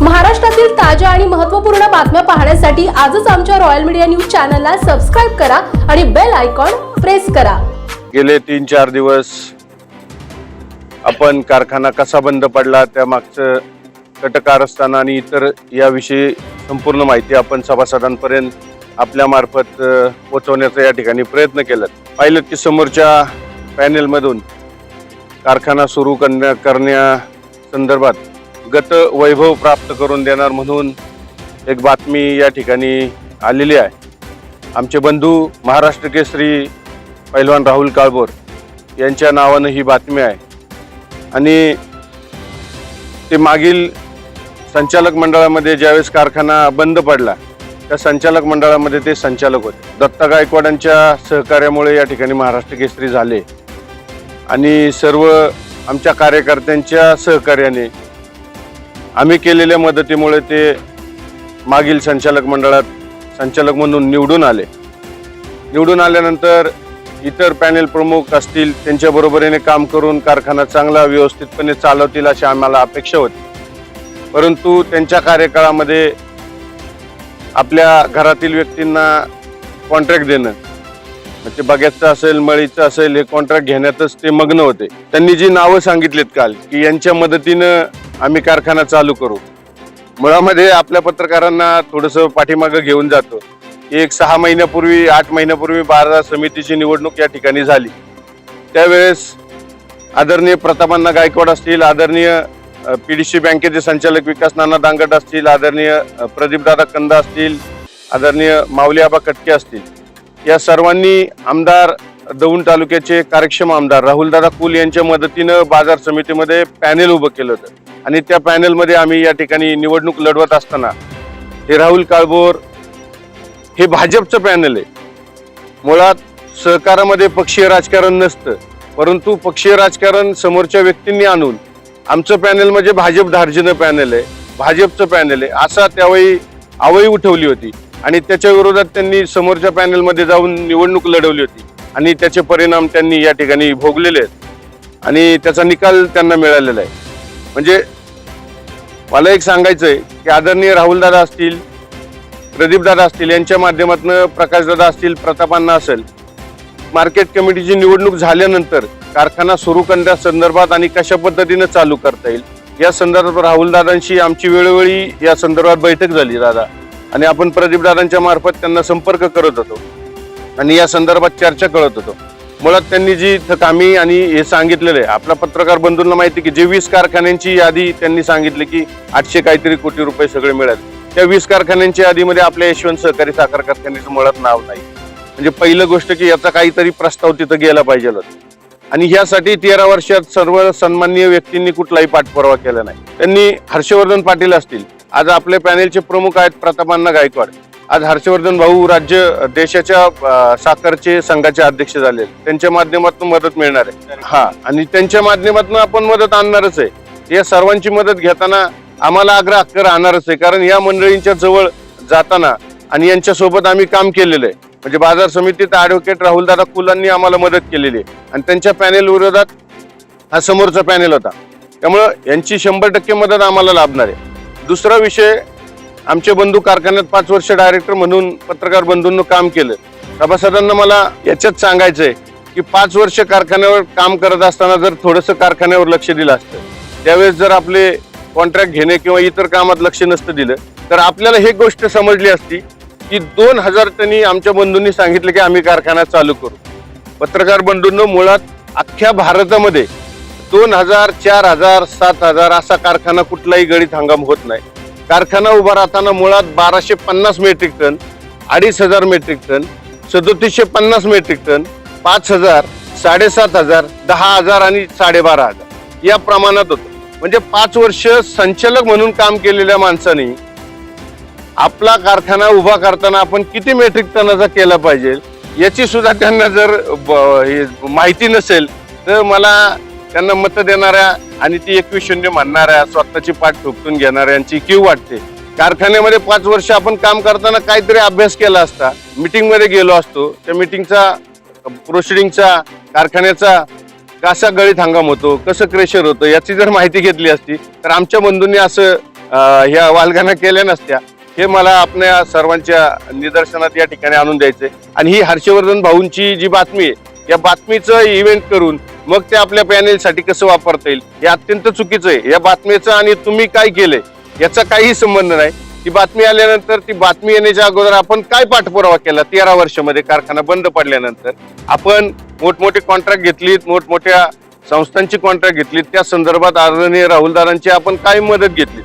महाराष्ट्रातील ताज्या आणि महत्त्वपूर्ण बातम्या पाहण्यासाठी आजच आमच्या रॉयल मीडिया न्यूज चॅनलला सबस्क्राईब करा आणि बेल आयकॉन प्रेस करा. गेले तीन चार दिवस आपण कारखाना कसा बंद पडला त्या मागचं कटकारस्थान आणि इतर याविषयी संपूर्ण माहिती आपण सभासदांपर्यंत आपल्या मार्फत पोहोचवण्याचा या ठिकाणी प्रयत्न केला पाहिलं की समोरच्या पॅनेलमधून कारखाना सुरू करण्या करण्या संदर्भात गत वैभव प्राप्त करून देणार म्हणून एक बातमी या ठिकाणी आलेली आहे. आमचे बंधू महाराष्ट्र केसरी पैलवान राहुल काळबोर यांच्या नावानं ही बातमी आहे. आणि ते मागील संचालक मंडळामध्ये ज्यावेळेस कारखाना बंद पडला त्या संचालक मंडळामध्ये ते संचालक होते. दत्ता गायकवाडांच्या सहकार्यामुळे या ठिकाणी महाराष्ट्र केसरी झाले. आणि सर्व आमच्या कार्यकर्त्यांच्या सहकार्याने आम्ही केलेल्या मदतीमुळे ते मागील संचालक मंडळात संचालक म्हणून निवडून आले. निवडून आल्यानंतर इतर पॅनेल प्रमुख असतील त्यांच्या बरोबरीने काम करून कारखाना चांगला व्यवस्थितपणे चालवतील अशी आम्हाला अपेक्षा होती. परंतु त्यांच्या कार्यकाळामध्ये आपल्या घरातील व्यक्तींना कॉन्ट्रॅक्ट देणं म्हणजे ते बग्याचं असेल मळीचं असेल हे कॉन्ट्रॅक्ट घेण्यातच ते मग्न होते. त्यांनी जी नावं सांगितलीत काल की यांच्या मदतीनं आम्ही कारखाना चालू करू. मुळामध्ये आपल्या पत्रकारांना थोडंसं पाठीमागं घेऊन जातो. एक सहा महिन्यापूर्वी आठ महिन्यापूर्वी बारा समितीची निवडणूक या ठिकाणी झाली. त्यावेळेस आदरणीय प्रतापांना गायकवाड असतील आदरणीय पी डी सी बँकेचे संचालक विकास नाना दांगट असतील आदरणीय प्रदीपदादा कंदा असतील आदरणीय माऊली आबा कटके असतील. या सर्वांनी आमदार दौंड तालुक्याचे कार्यक्षम आमदार राहुलदादा कुल यांच्या मदतीनं बाजार समितीमध्ये पॅनेल उभं केलं होतं. आणि त्या पॅनेलमध्ये आम्ही या ठिकाणी निवडणूक लढवत असताना हे राहुल काळभोर हे भाजपचं पॅनल आहे. मुळात सहकारामध्ये पक्षीय राजकारण नसतं परंतु पक्षीय राजकारण समोरच्या व्यक्तींनी आणून आमचं पॅनल म्हणजे भाजप धार्जिनं पॅनल आहे भाजपचं पॅनल आहे असा त्यावेळी आवई उठवली होती. आणि त्याच्या विरोधात त्यांनी समोरच्या पॅनलमध्ये जाऊन निवडणूक लढवली होती. आणि त्याचे परिणाम त्यांनी या ठिकाणी भोगलेले आहेत. आणि त्याचा निकाल त्यांना मिळालेला आहे. म्हणजे मला एक सांगायचं आहे की आदरणीय राहुलदादा असतील प्रदीपदादा असतील यांच्या माध्यमातून प्रकाशदादा असतील प्रतापांना असेल मार्केट कमिटीची निवडणूक झाल्यानंतर कारखाना सुरू करण्या संदर्भात आणि कशा पद्धतीनं चालू करता येईल या संदर्भात राहुलदादांशी आमची वेळोवेळी या संदर्भात बैठक झाली दादा. आणि आपण प्रदीपदादांच्या मार्फत त्यांना संपर्क करत होतो. आणि या संदर्भात चर्चा करत होतो. मुळात त्यांनी जी इथं कामी आणि हे सांगितलेलं आहे आपल्या पत्रकार बंधूंना माहिती की जे वीस कारखान्यांची यादी त्यांनी सांगितली की आठशे काहीतरी कोटी रुपये सगळे मिळाले. त्या वीस कारखान्यांच्या यादीमध्ये आपल्या यशवंत सहकारी साखर कारखान्याचं मुळात नाव नाही. म्हणजे पहिलं गोष्ट की याचा काहीतरी प्रस्ताव तिथं गेला पाहिजे. होता आणि ह्यासाठी तेरा वर्षात सर्व सन्माननीय व्यक्तींनी कुठलाही पाठपुरावा केला नाही. त्यांनी हर्षवर्धन पाटील असतील. आज आपले पॅनेलचे प्रमुख आहेत प्रतापांना गायकवाड. आज हर्षवर्धन भाऊ राज्य देशाच्या साखरचे संघाचे अध्यक्ष झाले. त्यांच्या माध्यमातून मदत मिळणार आहे. हा आणि त्यांच्या माध्यमातून आपण मदत आणणारच आहे. या सर्वांची मदत घेताना आम्हाला आग्रह हक्क राहणारच आहे. कारण या मंडळींच्या जवळ जाताना आणि यांच्यासोबत आम्ही काम केलेलं आहे. म्हणजे बाजार समितीत ऍडव्होकेट राहुलदादा कुलांनी आम्हाला मदत केलेली आहे. आणि त्यांच्या पॅनेल विरोधात हा समोरचा पॅनेल होता. त्यामुळं यांची शंभर टक्के मदत आम्हाला लाभणार आहे. दुसरा विषय आमचे बंधू कारखान्यात पाच वर्ष डायरेक्टर म्हणून पत्रकार बंधूंना काम केलं. सभासदांना मला याच्यात सांगायचं आहे की पाच वर्ष कारखान्यावर काम करत असताना जर थोडंसं कारखान्यावर लक्ष दिलं असतं त्यावेळेस जर आपले कॉन्ट्रॅक्ट घेणे किंवा इतर कामात लक्ष नसतं दिलं तर आपल्याला हे गोष्ट समजली असती की दोन हजार त्यांनी आमच्या बंधूंनी सांगितलं की आम्ही कारखाना चालू करू. पत्रकार बंधूंनो मुळात अख्ख्या भारतामध्ये दोन हजार चार हजार सात हजार असा कारखाना कुठलाही गळीत हंगाम होत नाही. कारखाना उभा राहताना मुळात बाराशे पन्नास मेट्रिक टन अडीच हजार मेट्रिक टन सदोतीसशे पन्नास मेट्रिक टन पाच हजार साडेसात हजार दहा हजार आणि साडेबारा हजार. या प्रमाणात होतं. म्हणजे पाच वर्ष संचालक म्हणून काम केलेल्या माणसाने आपला कारखाना उभा करताना आपण किती मेट्रिक टनाचा केला पाहिजे याची सुद्धा त्यांना जर ब- हे माहिती नसेल तर मला त्यांना मत देणाऱ्या आणि ती एकवीस शून्य म्हणणाऱ्या स्वतःची पाठ ठोकतून घेणाऱ्यांची किव वाटते. कारखान्यामध्ये पाच वर्ष आपण काम करताना काहीतरी अभ्यास केला असता मिटिंगमध्ये गेलो असतो त्या मीटिंगचा प्रोसिडिंगचा कारखान्याचा कसा गळीत हंगाम होतो कसं क्रेशर होतं याची जर माहिती घेतली असती तर आमच्या बंधूंनी असं ह्या वालगाना केल्या नसत्या. हे मला आपल्या सर्वांच्या निदर्शनात या ठिकाणी आणून द्यायचंय. आणि ही हर्षवर्धन भाऊंची जी बातमी आहे या बातमीचं इव्हेंट करून मग ते आपल्या पॅनेलसाठी कसं वापरता येईल हे अत्यंत चुकीचं आहे. या बातमीचं आणि तुम्ही काय केलंय याचा काहीही संबंध नाही. ती बातमी आल्यानंतर ती बातमी येण्याच्या अगोदर आपण काय पाठपुरावा केला तेरा वर्षामध्ये कारखाना बंद पडल्यानंतर? आपण मोठमोठे कॉन्ट्रॅक्ट घेतलीत मोठमोठ्या संस्थांची कॉन्ट्रॅक्ट घेतलीत. त्या संदर्भात आदरणीय राहुलदारांची आपण काय मदत घेतली.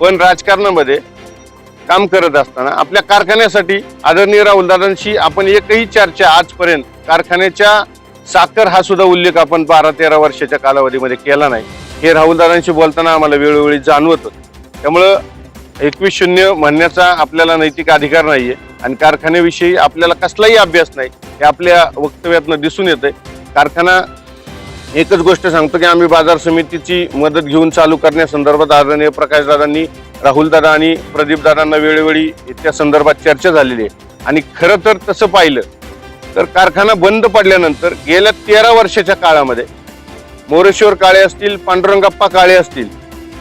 पण राजकारणामध्ये काम करत असताना आपल्या कारखान्यासाठी आदरणीय राहुलदादांशी आपण एकही चर्चा आजपर्यंत कारखान्याच्या साखर हा सुद्धा उल्लेख आपण बारा तेरा वर्षाच्या कालावधीमध्ये केला नाही. हे राहुलदादांशी बोलताना आम्हाला वेळोवेळी जाणवत. होतं त्यामुळं एकवीस शून्य म्हणण्याचा आपल्याला नैतिक अधिकार नाही आहे आणि कारखान्याविषयी आपल्याला कसलाही अभ्यास नाही हे आपल्या वक्तव्यातनं दिसून येतंय. कारखाना एकच गोष्ट सांगतो की आम्ही बाजार समितीची मदत घेऊन चालू करण्यासंदर्भात आदरणीय प्रकाशदादांनी राहुलदादा आणि प्रदीपदादांना वेळोवेळी त्या संदर्भात चर्चा झालेली आहे. आणि खरं तर तसं पाहिलं तर कारखाना बंद पडल्यानंतर गेल्या तेरा वर्षाच्या काळामध्ये मोरेश्वर काळे असतील पांडुरंगप्पा काळे असतील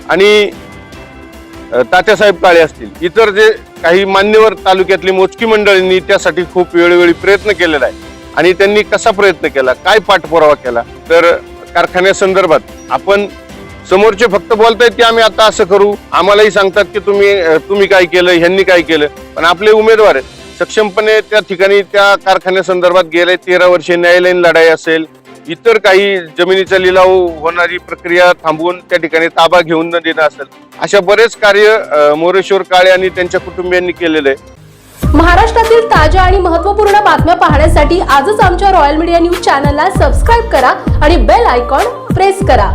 आणि तात्यासाहेब काळे असतील इतर जे काही मान्यवर तालुक्यातली मोजकी मंडळींनी त्यासाठी खूप वेळोवेळी प्रयत्न केलेला आहे. आणि त्यांनी कसा प्रयत्न केला? काय पाठपुरावा केला? तर कारखान्यासंदर्भात आपण समोरचे फक्त बोलतायत की आम्ही आता असं करू. आम्हालाही सांगतात की तुम्ही तुम्ही काय केलं ह्यांनी काय केलं. पण आपले उमेदवार सक्षमपणे त्या ठिकाणी त्या कारखान्यासंदर्भात गेले तेरा वर्षे न्यायालयीन लढाई असेल. इतर काही जमिनीचा लिलाव होणारी प्रक्रिया थांबवून त्या ठिकाणी ताबा घेऊन न देणं असेल. अशा बरेच कार्य मोरेश्वर काळे आणि त्यांच्या कुटुंबियांनी केलेलं आहे महाराष्ट्रातील ताज्या आणि महत्त्वपूर्ण बातम्या पाहण्यासाठी आजच आमच्या रॉयल मीडिया न्यूज चॅनलला सबस्क्राईब करा आणि बेल आयकॉन प्रेस करा.